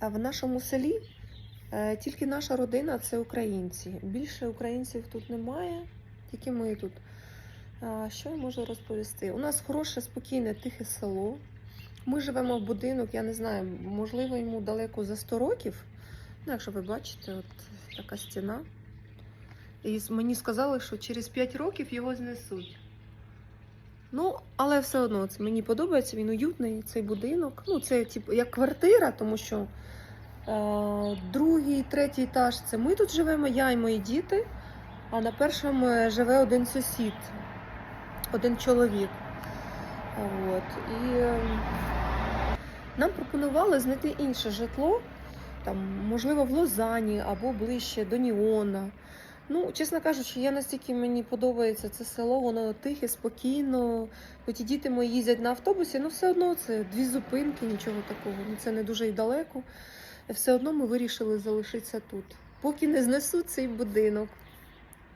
В нашому селі е, тільки наша родина це українці. Більше українців тут немає, тільки ми тут. Що я можу розповісти? У нас хороше, спокійне, тихе село. Ми живемо в будинок, я не знаю, можливо, йому далеко за 100 років. Ну, якщо ви бачите, от така стіна. І мені сказали, що через 5 років його знесуть. Ну, але все одно це мені подобається, він уютний, цей будинок. Ну, це типу як квартира, тому що е, другий, третій етаж це ми тут живемо, я і мої діти. А на першому е, живе один сусід, один чоловік. От. І е, нам пропонували знайти інше житло, там, можливо, в Лозані або ближче до Ніона. Ну, чесно кажучи, я настільки мені подобається це село, воно тихе, спокійно. Хоч і діти мої їздять на автобусі, ну все одно це дві зупинки, нічого такого. Ну, це не дуже й далеко. Все одно ми вирішили залишитися тут, поки не знесуть цей будинок.